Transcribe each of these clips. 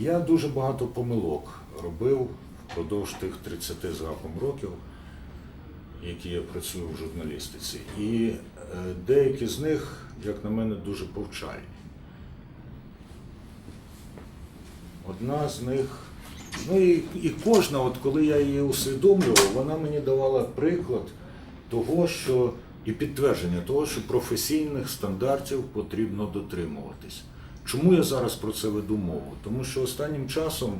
Я дуже багато помилок робив впродовж тих 30 з гаком років, які я працюю в журналістиці. І е, деякі з них, як на мене, дуже повчальні. Одна з них, ну і, і кожна, от коли я її усвідомлював, вона мені давала приклад того, що і підтвердження того, що професійних стандартів потрібно дотримуватись. Чому я зараз про це веду мову? Тому що останнім часом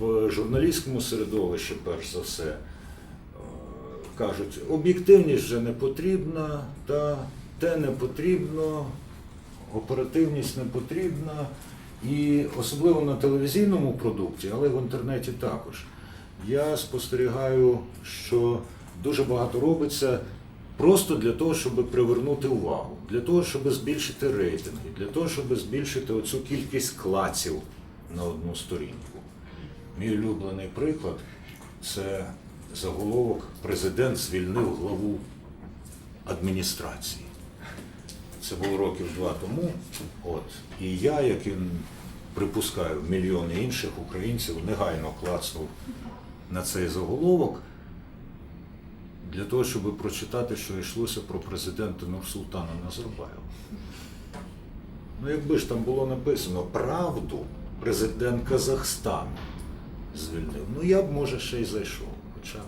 в журналістському середовищі, перш за все, кажуть, об'єктивність вже не потрібна, та те не потрібно, оперативність не потрібна. І особливо на телевізійному продукті, але в інтернеті також. Я спостерігаю, що дуже багато робиться просто для того, щоб привернути увагу, для того, щоб збільшити рейтинги, для того, щоб збільшити оцю кількість клаців на одну сторінку. Мій улюблений приклад це заголовок Президент звільнив главу адміністрації. Це було років два тому. От. І я, як і припускаю, мільйони інших українців негайно клацнув на цей заголовок для того, щоб прочитати, що йшлося про президента Нурсултана Назарбаєва. Ну, якби ж там було написано правду, президент Казахстану звільнив. Ну я б, може, ще й зайшов, хоча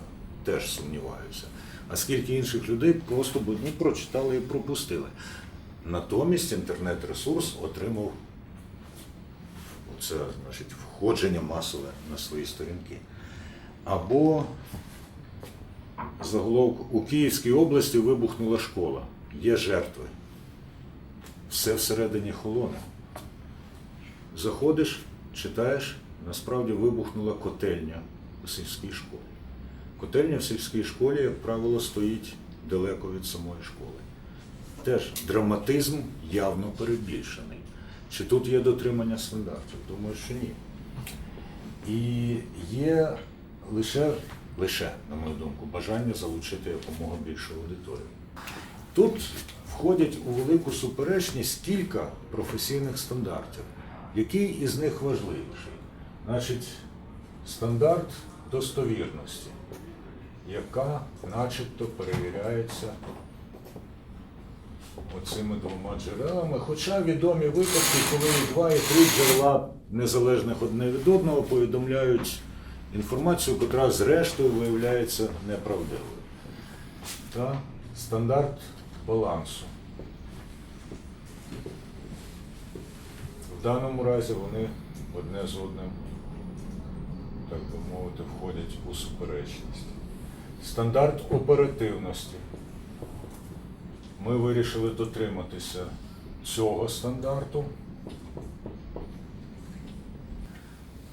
теж сумніваюся. А скільки інших людей просто б одні прочитали і пропустили. Натомість інтернет-ресурс отримав оце, значить, входження масове на свої сторінки. Або заголовок у Київській області вибухнула школа. Є жертви. Все всередині холоне. Заходиш, читаєш, насправді вибухнула котельня у сільській школі. Котельня в сільській школі, як правило, стоїть далеко від самої школи. Теж драматизм явно перебільшений. Чи тут є дотримання стандартів? Думаю, що ні. І є лише, лише, на мою думку, бажання залучити якомога більшу аудиторію. Тут входять у велику суперечність кілька професійних стандартів. Який із них важливіший? Значить, стандарт достовірності, яка начебто перевіряється оцими двома джерелами. Хоча відомі випадки, коли і два і три джерела незалежних одне від одного повідомляють інформацію, яка зрештою виявляється неправдивою. Та стандарт балансу. В даному разі вони одне з одним, так би мовити, входять у суперечність. Стандарт оперативності. Ми вирішили дотриматися цього стандарту.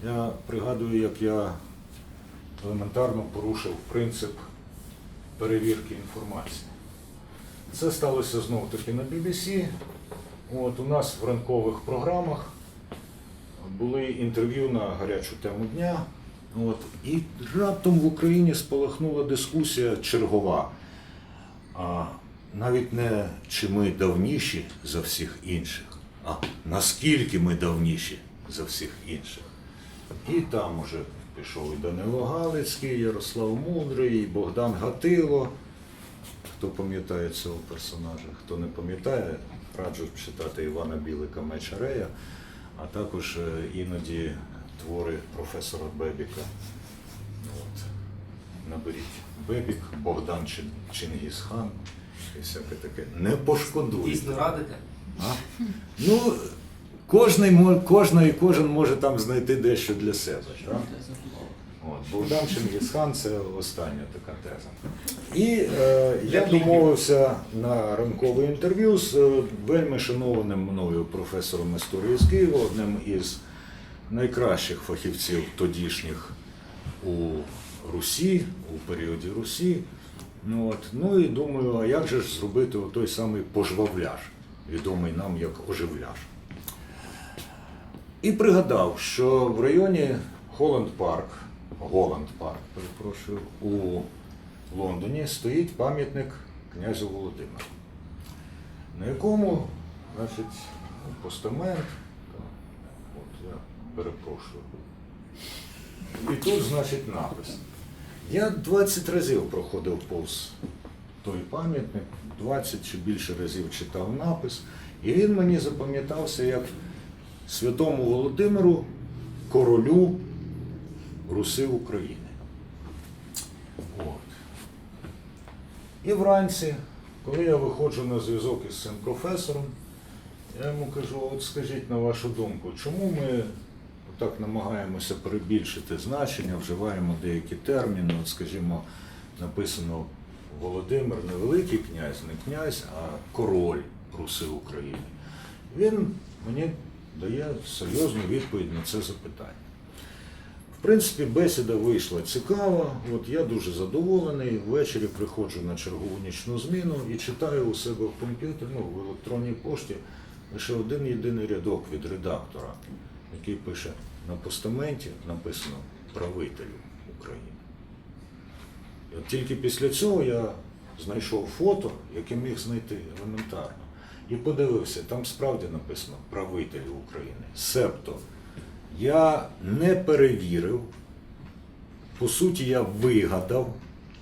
Я пригадую, як я елементарно порушив принцип перевірки інформації. Це сталося знову таки на BBC. От у нас в ранкових програмах були інтерв'ю на гарячу тему дня. От, і раптом в Україні спалахнула дискусія чергова. А навіть не чи ми давніші за всіх інших, а наскільки ми давніші за всіх інших. І там уже пішов і Данило Галицький, Ярослав Мудрий, і Богдан Гатило. Хто пам'ятає цього персонажа, хто не пам'ятає, раджу читати Івана Білика Мечарея, а також е, іноді твори професора Бебіка. От. Наберіть Бебік, Богдан Чингісхан і всяке таке. Не пошкодуйте. Дійсно радите? А? Ну, кожний, кожна і кожен може там знайти дещо для себе. Так? Богдан Чингісхан це остання така теза. І е, я домовився на ранкове інтерв'ю з е, вельми шанованим мною професором історії з Києва, одним із найкращих фахівців тодішніх у Русі, у періоді Русі. Ну, от, ну і думаю, а як же ж зробити той самий пожвавляж, відомий нам як оживляж. І пригадав, що в районі Холланд Парк, Голланд Парк, перепрошую, у Лондоні стоїть пам'ятник князю Володимиру, на якому, значить, постамент, от я перепрошую. І тут, значить, напис. Я 20 разів проходив повз той пам'ятник, 20 чи більше разів читав напис, і він мені запам'ятався як святому Володимиру, королю Руси України. От. І вранці, коли я виходжу на зв'язок із цим професором, я йому кажу, от скажіть на вашу думку, чому ми так намагаємося перебільшити значення, вживаємо деякі терміни, от, скажімо, написано Володимир не великий князь, не князь, а король Руси України. Він мені дає серйозну відповідь на це запитання. В принципі, бесіда вийшла цікава. От я дуже задоволений. Ввечері приходжу на чергову нічну зміну і читаю у себе в комп'ютері, ну, в електронній пошті лише один єдиний рядок від редактора, який пише на постаменті написано правителю України. І от тільки після цього я знайшов фото, яке міг знайти елементарно. І подивився, там справді написано правителю України. Себто я не перевірив, по суті, я вигадав,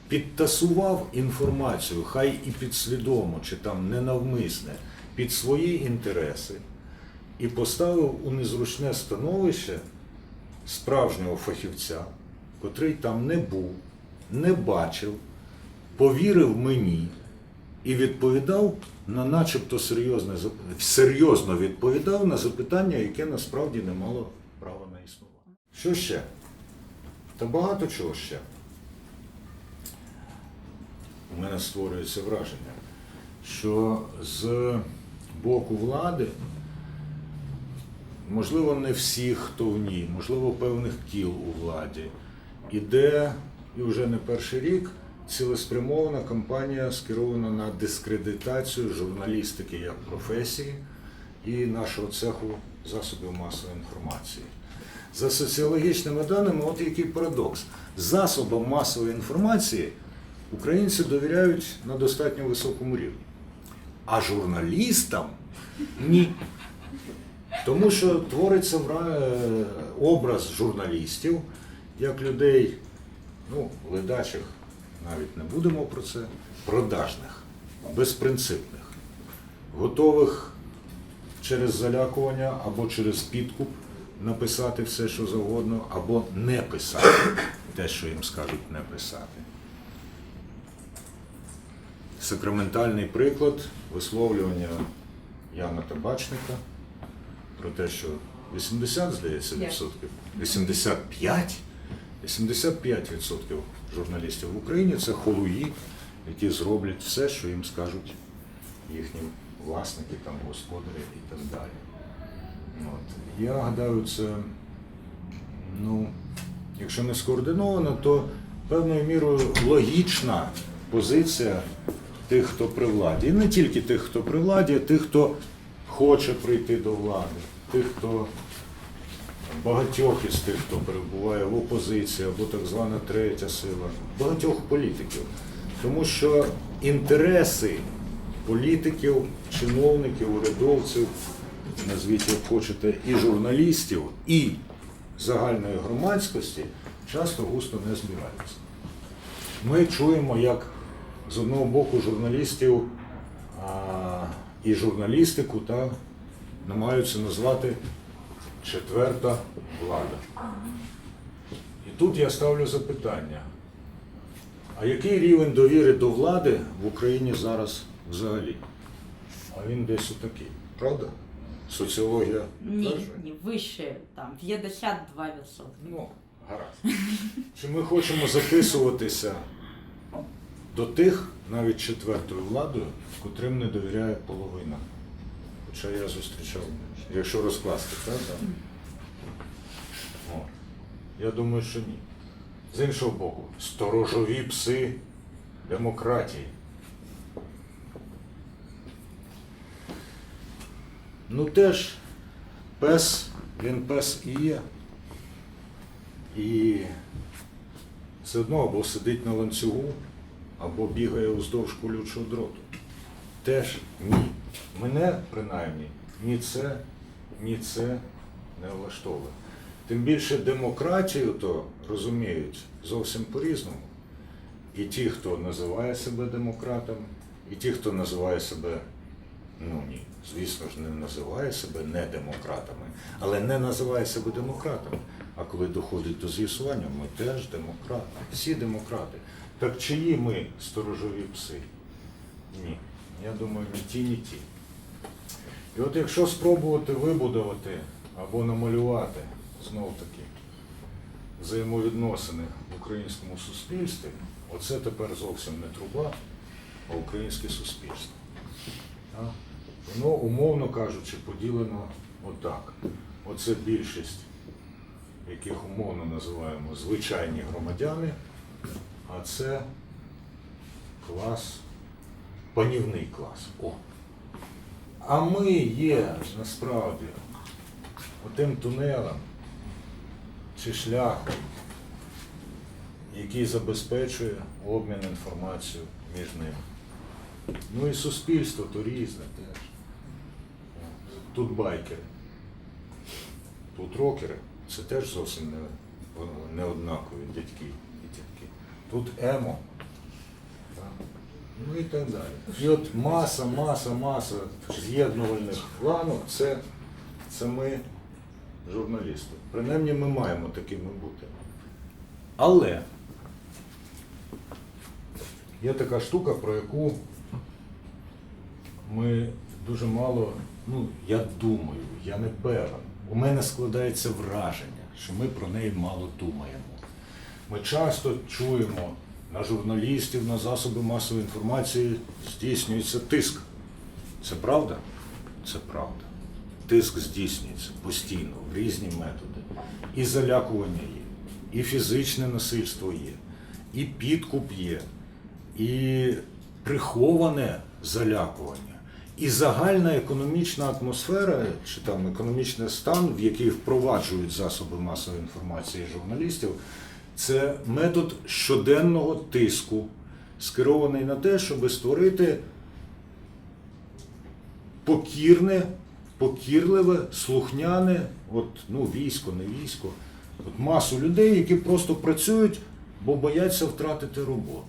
підтасував інформацію, хай і підсвідомо, чи там ненавмисне, під свої інтереси, і поставив у незручне становище справжнього фахівця, котрий там не був, не бачив, повірив мені і відповідав на начебто серйозне серйозно відповідав на запитання, яке насправді не мало. Що ще? Та багато чого ще. У мене створюється враження, що з боку влади, можливо, не всіх, хто в ній, можливо, певних кіл у владі, іде і вже не перший рік цілеспрямована кампанія скерована на дискредитацію журналістики як професії і нашого цеху засобів масової інформації. За соціологічними даними, от який парадокс. Засобам масової інформації українці довіряють на достатньо високому рівні. А журналістам ні. Тому що твориться е, образ журналістів як людей, ну, ледачих, навіть не будемо про це, продажних, безпринципних, готових через залякування або через підкуп написати все, що завгодно, або не писати те, що їм скажуть не писати. Сакраментальний приклад висловлювання Яна Табачника про те, що 80, здається, відсотків, 85, 85 відсотків журналістів в Україні це холуї, які зроблять все, що їм скажуть їхні власники, там, господарі і так далі. От. Я гадаю, це, ну, якщо не скоординовано, то певною мірою логічна позиція тих, хто при владі. І не тільки тих, хто при владі, а тих, хто хоче прийти до влади, тих, хто багатьох із тих, хто перебуває в опозиції або так звана третя сила, багатьох політиків. Тому що інтереси політиків, чиновників, урядовців, назвіть як хочете, і журналістів, і загальної громадськості часто густо не збираються. Ми чуємо, як з одного боку журналістів а, і журналістику та намагаються назвати четверта влада. І тут я ставлю запитання: а який рівень довіри до влади в Україні зараз взагалі? А він десь отакий, правда? Соціологія Ні, підтверджує? ні, вище там 52%. Ну, гаразд. Чи ми хочемо записуватися до тих, навіть четвертою владою, котрим не довіряє половина? Хоча я зустрічав, якщо розкласти, так? так? О, я думаю, що ні. З іншого боку, сторожові пси демократії. Ну теж пес, він пес і є. І все одно або сидить на ланцюгу, або бігає уздовж колючого дроту. Теж ні. Мене, принаймні, ні це, ні це не влаштовує. Тим більше демократію то розуміють зовсім по-різному. І ті, хто називає себе демократами, і ті, хто називає себе, ну ні, звісно ж, не називає себе не демократами, але не називає себе демократами. А коли доходить до з'ясування, ми теж демократи, всі демократи. Так чиї ми сторожові пси? Ні. Я думаю, ні ті, ні ті. І от якщо спробувати вибудувати або намалювати знов таки взаємовідносини в українському суспільстві, оце тепер зовсім не труба, а українське суспільство. Воно, умовно кажучи, поділено отак. Оце більшість, яких умовно називаємо звичайні громадяни, а це клас, панівний клас. О. А ми є насправді отим тунелем чи шляхом, який забезпечує обмін інформацією між ними. Ну і суспільство то різне теж. Тут байкери, тут рокери, це теж зовсім не, не однакові дядьки і дядьки. Тут емо. Ну і так далі. І от маса, маса, маса з'єднувальних планок це, це ми, журналісти. Принаймні ми маємо такими бути. Але є така штука, про яку ми дуже мало, ну, я думаю, я не певен. У мене складається враження, що ми про неї мало думаємо. Ми часто чуємо на журналістів, на засоби масової інформації здійснюється тиск. Це правда? Це правда. Тиск здійснюється постійно, в різні методи. І залякування є, і фізичне насильство є, і підкуп є, і приховане залякування, і загальна економічна атмосфера, чи там економічний стан, в який впроваджують засоби масової інформації журналістів, це метод щоденного тиску, скерований на те, щоб створити покірне, покірливе, слухняне, от, ну, військо, не військо, от масу людей, які просто працюють, бо бояться втратити роботу.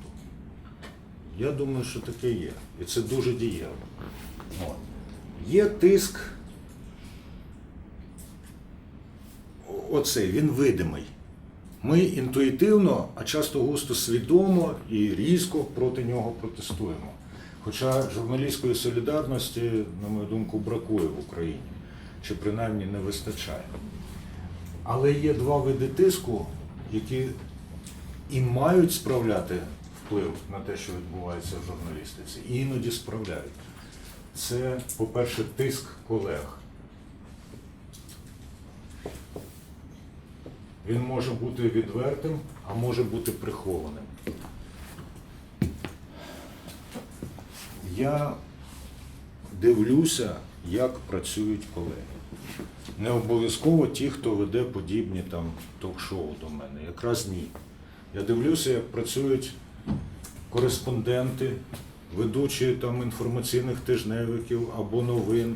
Я думаю, що таке є. І це дуже дієво. От. Є тиск. Оцей, він видимий. Ми інтуїтивно, а часто густо свідомо і різко проти нього протестуємо. Хоча журналістської солідарності, на мою думку, бракує в Україні, чи принаймні не вистачає. Але є два види тиску, які і мають справляти вплив на те, що відбувається в журналістиці, і іноді справляють. Це, по-перше, тиск колег. Він може бути відвертим, а може бути прихованим. Я дивлюся, як працюють колеги. Не обов'язково ті, хто веде подібні там ток-шоу до мене. Якраз ні. Я дивлюся, як працюють кореспонденти, ведучі там інформаційних тижневиків або новин,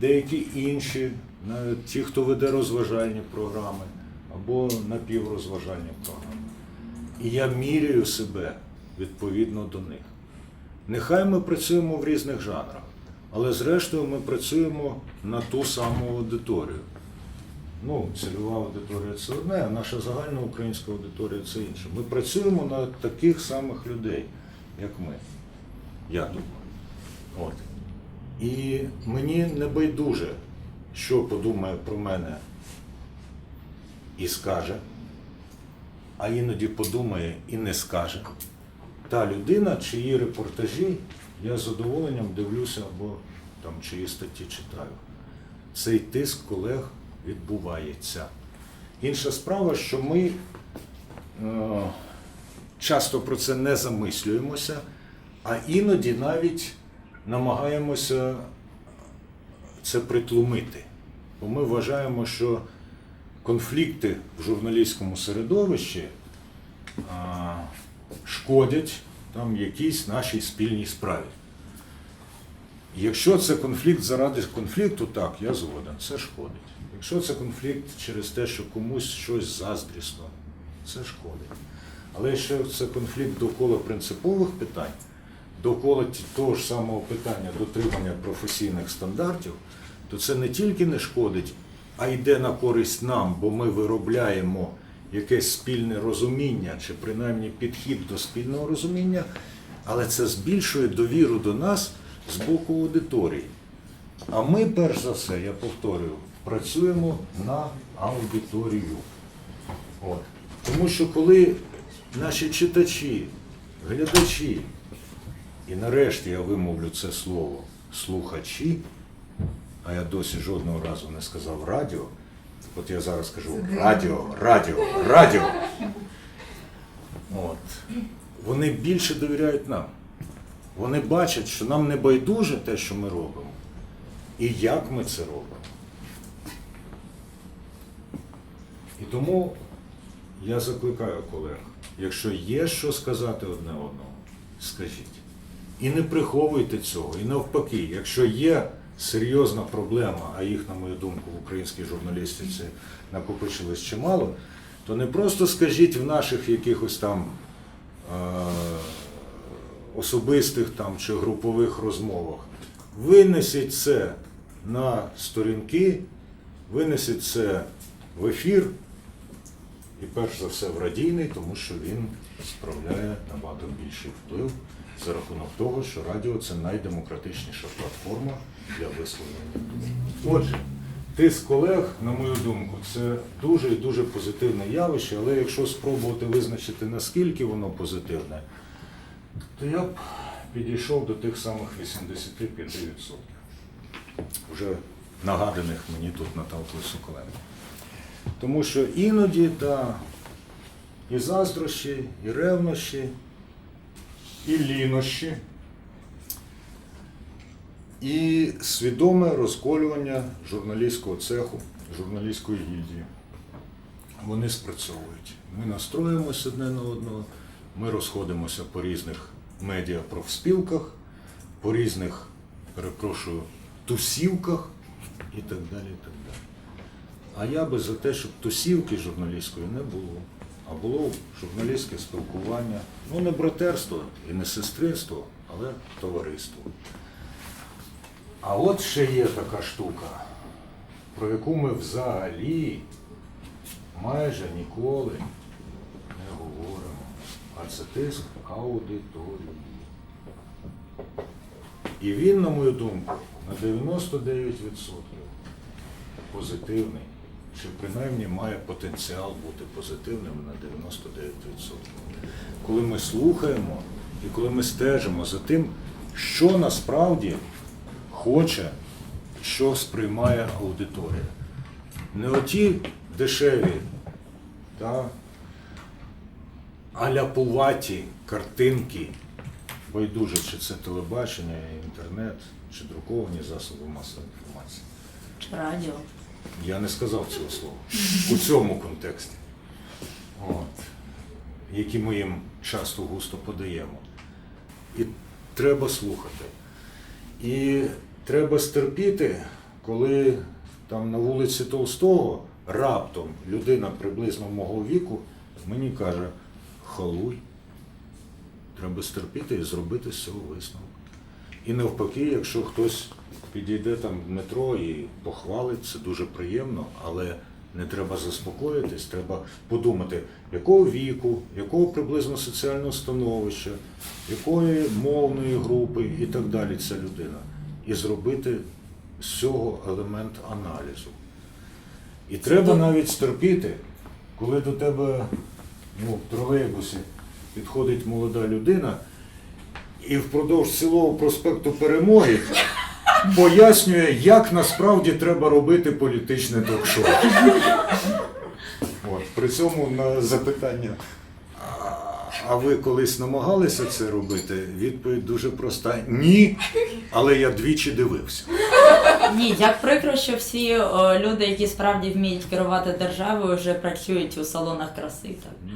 деякі інші, навіть ті, хто веде розважальні програми або напіврозважальні програми. І я міряю себе відповідно до них. Нехай ми працюємо в різних жанрах, але зрештою ми працюємо на ту саму аудиторію. Ну, цільова аудиторія це одне, а наша загальна українська аудиторія це інше. Ми працюємо на таких самих людей, як ми. Я думаю. От. І мені не байдуже, що подумає про мене і скаже, а іноді подумає і не скаже. Та людина, чиї репортажі я з задоволенням дивлюся або там чиї статті читаю. Цей тиск колег відбувається. Інша справа, що ми е, часто про це не замислюємося, а іноді навіть намагаємося це притлумити. Бо ми вважаємо, що конфлікти в журналістському середовищі шкодять там якійсь нашій спільній справі. Якщо це конфлікт заради конфлікту, так, я згоден, це шкодить. Якщо це конфлікт через те, що комусь щось заздрісно, це шкодить. Але якщо це конфлікт довкола принципових питань, довкола того ж самого питання дотримання професійних стандартів, то це не тільки не шкодить, а йде на користь нам, бо ми виробляємо якесь спільне розуміння чи принаймні підхід до спільного розуміння, але це збільшує довіру до нас з боку аудиторії. А ми, перш за все, я повторюю, працюємо на аудиторію. От. Тому що коли наші читачі, глядачі, і нарешті я вимовлю це слово слухачі, а я досі жодного разу не сказав радіо, от я зараз кажу радіо, радіо, радіо. От. Вони більше довіряють нам. Вони бачать, що нам не байдуже те, що ми робимо, і як ми це робимо. І тому я закликаю колег, якщо є що сказати одне одному, скажіть. І не приховуйте цього. І навпаки, якщо є серйозна проблема, а їх, на мою думку, в українській журналістиці накопичилось чимало, то не просто скажіть в наших якихось там е, особистих там чи групових розмовах. Винесіть це на сторінки, винесіть це в ефір, і перш за все в радійний, тому що він справляє набагато більший вплив за рахунок того, що радіо це найдемократичніша платформа для висловлення. Отже, тиск колег, на мою думку, це дуже і дуже позитивне явище, але якщо спробувати визначити, наскільки воно позитивне, то я б підійшов до тих самих 85%, вже нагаданих мені тут Наталкою Соколенко. Тому що іноді та і заздрощі, і ревнощі, і лінощі, і свідоме розколювання журналістського цеху, журналістської гільдії. Вони спрацьовують. Ми настроїмося одне на одного, ми розходимося по різних медіа профспілках, по різних, перепрошую, тусівках і так далі. І так далі. А я би за те, щоб тусівки журналістської не було, а було журналістське спілкування. Ну, не братерство і не сестринство, але товариство. А от ще є така штука, про яку ми взагалі майже ніколи не говоримо. А це тиск аудиторії. І він, на мою думку, на 99% позитивний, чи принаймні має потенціал бути позитивним на 99%. Коли ми слухаємо і коли ми стежимо за тим, що насправді хоче, що сприймає аудиторія. Не оті дешеві, та, аляпуваті картинки, байдуже, чи це телебачення, інтернет, чи друковані засоби масової інформації. Радіо? Я не сказав цього слова у цьому контексті, От. які ми їм часто густо подаємо. І треба слухати. І треба стерпіти, коли там на вулиці Толстого раптом людина приблизно мого віку мені каже, халуй. Треба стерпіти і зробити з цього висновок. І навпаки, якщо хтось підійде там в метро і похвалить, це дуже приємно, але не треба заспокоїтись, треба подумати, якого віку, якого приблизно соціального становища, якої мовної групи і так далі ця людина. І зробити з цього елемент аналізу. І треба навіть стерпіти, коли до тебе ну, в тролейбусі підходить молода людина і впродовж цілого проспекту перемоги пояснює, як насправді треба робити політичне ток-шоу. От, при цьому на запитання, «А- ви колись намагалися це робити? Відповідь дуже проста: ні, але я двічі дивився. Ні, як прикро, що всі о, люди, які справді вміють керувати державою, вже працюють у салонах краси. Так. Ну,